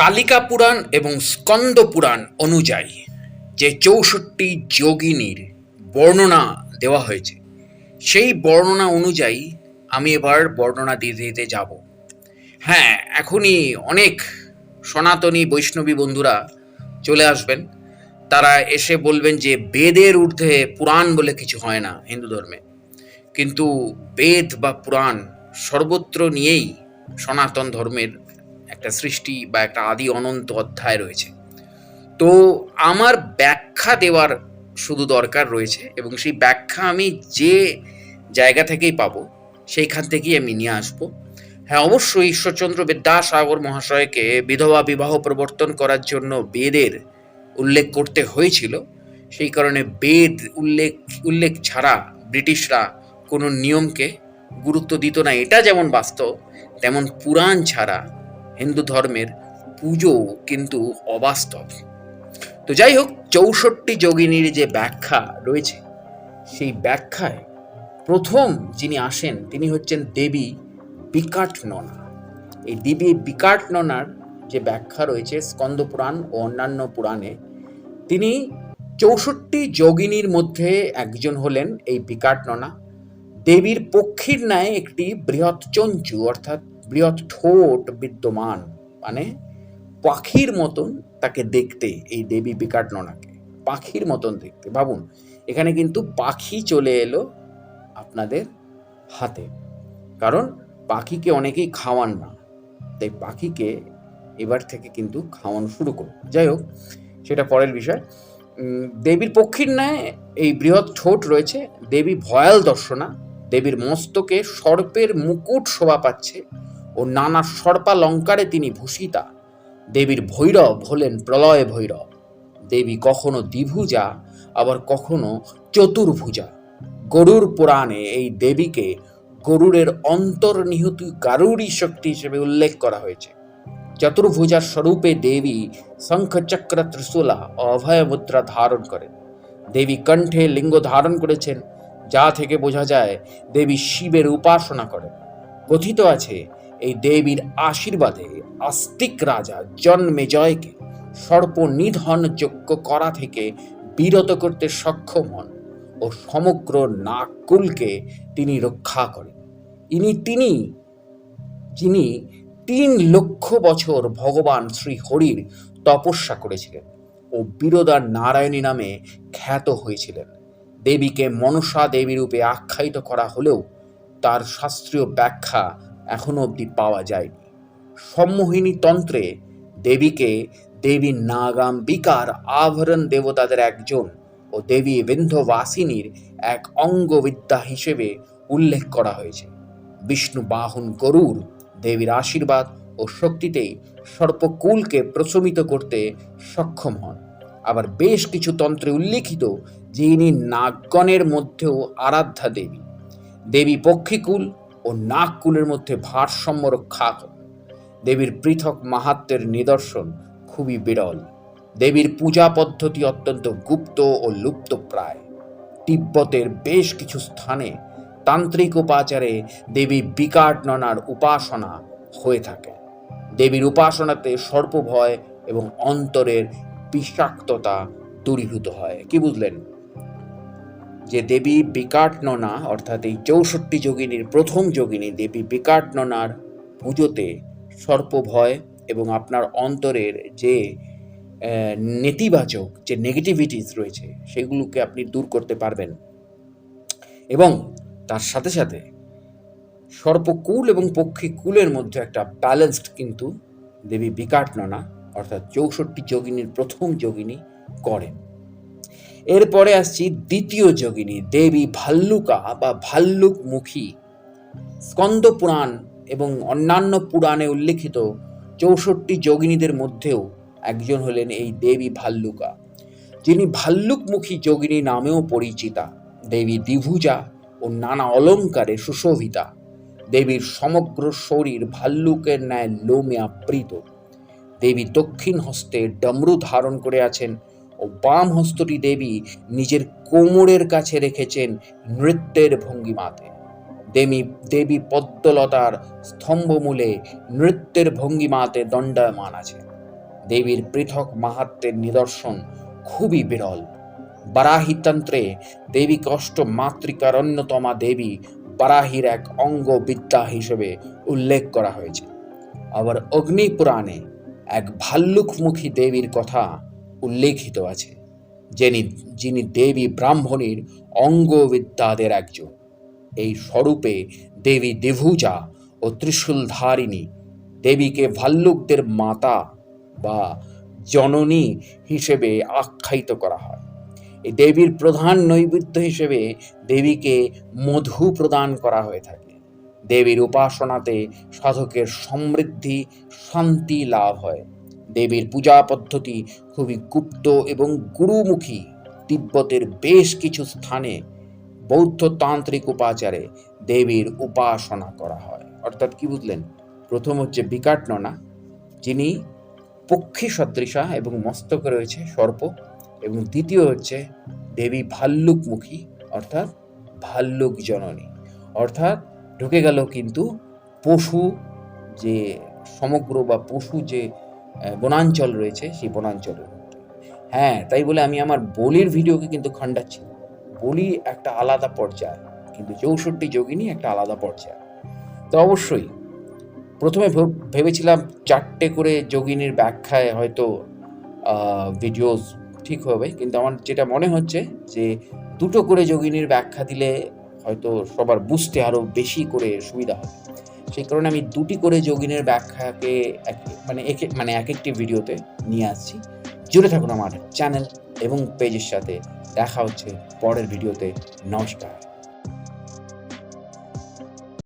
কালিকা পুরাণ এবং স্কন্দ পুরাণ অনুযায়ী যে চৌষট্টি যোগিনীর বর্ণনা দেওয়া হয়েছে, সেই বর্ণনা অনুযায়ী আমি এবার বর্ণনা দিতে দিতে যাব। হ্যাঁ এখনই অনেক সনাতনী বৈষ্ণবী বন্ধুরা চলে আসবেন। তারা এসে বলবেন যে বেদের ঊর্ধ্বে পুরাণ বলে কিছু হয় না হিন্দু ধর্মে। কিন্তু বেদ বা পুরাণ সর্বত্র নিয়েই সনাতন ধর্মের একটা সৃষ্টি বা একটা আদি অনন্ত অধ্যায় রয়েছে। তো আমার ব্যাখ্যা দেওয়ার শুধু দরকার রয়েছে এবং সেই ব্যাখ্যা আমি যে জায়গা থেকেই পাবো, সেইখান থেকেই আমি নিয়ে আসব। হ্যাঁ অবশ্যই ঈশ্বরচন্দ্র বিদ্যাসাগর মহাশয়কে বিধবা বিবাহ প্রবর্তন করার জন্য বেদের উল্লেখ করতে হয়েছিল। সেই কারণে বেদ উল্লেখ উল্লেখ ছাড়া ব্রিটিশরা কোনো নিয়মকে গুরুত্ব দিত না। এটা যেমন বাস্তব, তেমন পুরাণ ছাড়া হিন্দু ধর্মের পুজো কিন্তু অবাস্তব। তো যাই হোক, চৌষট্টি যোগিনীর যে ব্যাখ্যা রয়েছে, সেই ব্যাখ্যায় প্রথম যিনি আসেন, তিনি হচ্ছেন দেবী বিকাট ননা এই দেবী বিকাট ননার যে ব্যাখ্যা রয়েছে, স্কন্দ পুরাণ ও অন্যান্য পুরাণে, তিনি চৌষট্টি যোগিনীর মধ্যে একজন হলেন এই বিকাট ননা দেবীর পক্ষীর ন্যায় একটি বৃহৎ চঞ্চু, অর্থাৎ বৃহৎ ঠোঁট বিদ্যমান মানে পাখির মতন তাকে দেখতে এই দেবী বিকাট ননাকে, পাখির মতন দেখতে। ভাবুন, এখানে কিন্তু পাখি চলে এলো আপনাদের হাতে। কারণ পাখিকে অনেকেই খাওয়ান না, তাই পাখিকে এবার থেকে কিন্তু খাওয়ানো শুরু করুন। যাই হোক, সেটা পরের বিষয়। দেবীর পক্ষীর ন্যায় এই বৃহৎ ঠোঁট রয়েছে, দেবী ভয়াল দর্শনা, দেবীর মস্তকে সর্পের মুকুট শোভা পাচ্ছে ও নানা সর্পালঙ্কারে তিনি ভূষিতা। দেবীর ভৈরব হলেন প্রলয় ভৈরব। দেবী কখনো দ্বিভুজা, আবার কখনো চতুর্ভুজা। গরুর পুরাণে এই দেবীকে গরুরের অন্তর্নিহিত গারুড়ী শক্তি হিসেবে উল্লেখ করা হয়েছে। চতুর্ভুজার স্বরূপে দেবী শঙ্খচক্র ত্রিশূলা অভয় মুদ্রা ধারণ করেন। দেবী কণ্ঠে লিঙ্গ ধারণ করেছেন, যা থেকে বোঝা যায় দেবী শিবের উপাসনা করেন। কথিত আছে এই দেবীর আশীর্বাদে আস্তিক রাজা জন্মেজয়কে সর্প নিধন যোগ্য করা থেকে বিরত করতে সক্ষম হন ও সমগ্র নাগকুলকে তিনি রক্ষা করেন। ইনি তিনি, যিনি তিন লক্ষ বছর ভগবান শ্রী হরির তপস্যা করেছিলেন ও বীরদা নারায়ণী নামে খ্যাত হয়েছিলেন। দেবীকে মনসা দেবী রূপে আখ্যায়িত করা হলেও তার শাস্ত্রীয় ব্যাখ্যা এখনও অবধি পাওয়া যায়নি। সম্মোহিনী তন্ত্রে দেবীকে দেবী নাগাম্বিকার আভরণ দেবতাদের একজন ও দেবী বিন্ধ্যবাসিনীর এক অঙ্গবিদ্যা হিসেবে উল্লেখ করা হয়েছে। বিষ্ণু বাহন গরুর দেবীর আশীর্বাদ ও শক্তিতেই সর্পকুলকে প্রশমিত করতে সক্ষম হন। আবার বেশ কিছু তন্ত্রে উল্লেখিত যিনি নাগগণের মধ্যেও আরাধ্যা দেবী। দেবী পক্ষীকুল ও নাগকুলের মধ্যে ভারসাম্য রক্ষা দেবীর পৃথক মাহাত্মের নিদর্শন খুবই বিরল। দেবীর পূজা পদ্ধতি অত্যন্ত গুপ্ত ও লুপ্ত প্রায় তিব্বতের বেশ কিছু স্থানে তান্ত্রিক উপাচারে দেবী বিকাট ননার উপাসনা হয়ে থাকে। দেবীর উপাসনাতে সর্পভয় এবং অন্তরের বিষাক্ততা দূরীভূত হয়। কি বুঝলেন? যে দেবী বিকাট ননা অর্থাৎ এই চৌষট্টি যোগিনীর প্রথম যোগিনী দেবী বিকাট ননার পুজোতে সর্পভয় এবং আপনার অন্তরের যে নেতিবাচক যে নেগেটিভিটিস রয়েছে, সেগুলোকে আপনি দূর করতে পারবেন। এবং তার সাথে সাথে সর্পকুল এবং পক্ষীকুলের মধ্যে একটা ব্যালেন্সড কিন্তু দেবী বিকাট ননা অর্থাৎ চৌষট্টি যোগিনীর প্রথম যোগিনী, করেন। এরপরে আসছি দ্বিতীয় যোগিনী, দেবী ভাল্লুকা বা ভাল্লুকমুখী। স্কন্দ পুরাণ এবং অন্যান্য পুরাণে উল্লেখিত চৌষট্টি যোগিনীদের মধ্যেও একজন হলেন এই দেবী ভাল্লুকা, যিনি ভাল্লুকমুখী যোগিনী নামেও পরিচিতা। দেবী দ্বিভুজা ও নানা অলঙ্কারে সুশোভিতা। দেবীর সমগ্র শরীর ভাল্লুকের ন্যায় লোমে আবৃত। দেবী দক্ষিণ হস্তে ডমরু ধারণ করে আছেন ও বাম হস্তটি দেবী নিজের কোমরের কাছে রেখেছেন নৃত্যের ভঙ্গিমাতে। দেবী দেবী পদ্মলতার স্তম্ভমূলে নৃত্যের ভঙ্গিমাতে দণ্ডায়মান আছেন। দেবীর পৃথক মাহাত্মের নিদর্শন খুবই বিরল। বারাহিতন্ত্রে দেবী কষ্ট মাতৃকার অন্যতমা দেবী বারাহির এক অঙ্গ বিদ্যা হিসেবে উল্লেখ করা হয়েছে। আবার অগ্নিপুরাণে এক ভাল্লুকমুখী দেবীর কথা উল্লেখিত আছে, যিনি যিনি দেবী ব্রাহ্মণীর অঙ্গবিদ্যাদের একজন। এই স্বরূপে দেবী দেভুজা ও ত্রিশূলধারিণী দেবীকে ভাল্লুকদের মাতা বা জননী হিসেবে আখ্যায়িত করা হয়। এই দেবীর প্রধান নৈবেদ্য হিসেবে দেবীকে মধু প্রদান করা হয়ে থাকে। দেবীর উপাসনাতে সাধকের সমৃদ্ধি, শান্তি লাভ হয়। দেবীর পূজা পদ্ধতি খুবই গুপ্ত এবং গুরুমুখী। তিব্বতের বেশ কিছু স্থানে বৌদ্ধ তান্ত্রিক উপাচারে দেবীর উপাসনা করা হয়। অর্থাৎ কি বুঝলেন? প্রথম হচ্ছে বিকাটননা, যিনি পক্ষী সদৃশা এবং মস্তকে রয়েছে সর্প, এবং দ্বিতীয় হচ্ছে দেবী ভাল্লুকমুখী, অর্থাৎ ভাল্লুক জননী। অর্থাৎ ঢুকে গেল কিন্তু পশু যে, সমগ্র বা পশু যে বনাঞ্চল রয়েছে, সেই বনাঞ্চলের হ্যাঁ তাই বলে আমি আমার বলির ভিডিওকে কিন্তু খণ্ডাচ্ছি। বলি একটা আলাদা পর্যায়, কিন্তু চৌষট্টি যোগিনী একটা আলাদা পর্যায়। তো অবশ্যই, প্রথমে ভেব- ভেবেছিলাম চারটে করে যোগিনীর ব্যাখ্যায় হয়তো ভিডিওস ঠিক হবে, কিন্তু আমার যেটা মনে হচ্ছে যে, দুটো করে যোগিনীর ব্যাখ্যা দিলে হয়তো সবার বুঝতে আরও বেশি করে সুবিধা হবে। সেই কারণে আমি দুটি করে যোগিনের ব্যাখ্যাকে মানে একে মানে এক একটি ভিডিওতে নিয়ে আসছি। জুড়ে থাকুন আমার চ্যানেল এবং পেজের সাথে। দেখা হচ্ছে পরের ভিডিওতে। নমস্কার।